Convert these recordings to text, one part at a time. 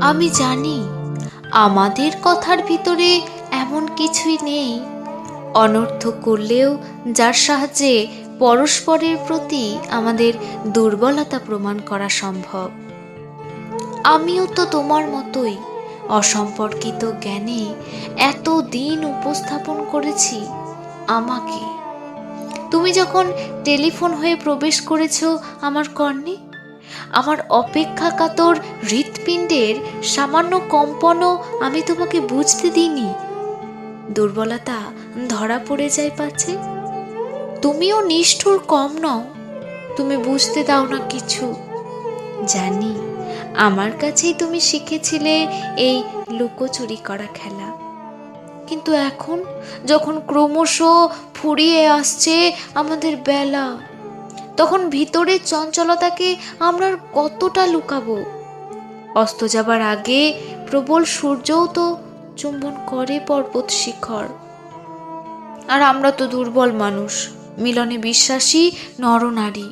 আমি জানি আমাদের কথার ভিতরে এমন কিছুই নেই। অনর্থ করলেও যার সাহায্যে পরস্পরের প্রতি আমাদের দুর্বলতা প্রমাণ করা সম্ভব। আমিও তো তোমার মতোই অসম্পর্কিত জ্ঞানে এত দিন উপস্থাপন করেছি আমাকে। তুমি যখন টেলিফোন হয়ে প্রবেশ করেছ আমার কর্ণে আমার অপেক্ষা কাতর হৃৎপিণ্ডের সামান্য কম্পনও আমি তোমাকে বুঝতে দিইনি। দুর্বলতা ধরা পড়ে যায় পাচ্ছে তুমিও নিষ্ঠুর কম নও, তুমি বুঝতে দাও না কিছু। জানি, আমার কাছেই তুমি শিখেছিলে এই লুকোচুরি করা খেলা। কিন্তু এখন যখন ক্রমশ ফুরিয়ে আসছে আমাদের বেলা তখন ভিতরের চঞ্চলতাকে আমরা কতটা লুকাবো? অস্ত যাবার আগে প্রবল সূর্যও তো চুম্বন করে পর্বত শিখর। আর আমরা তো দুর্বল মানুষ, মিলনে বিশ্বাসী নরনারী।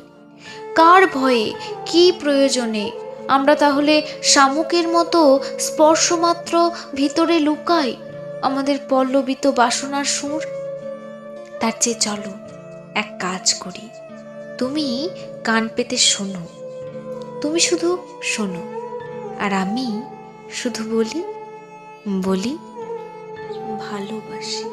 কার ভয়ে, কি প্রয়োজনে? আমরা তাহলে শামুকের মতো স্পর্শমাত্র ভিতরে লুকাই আমাদের পল্লবিত বাসনার সুর? তার চেয়ে চলো, এক কাজ করি। তুমি কান পেতে শোনো। তুমি শুধু শোনো। আর আমি শুধু বলি বলি ভালোবাসি।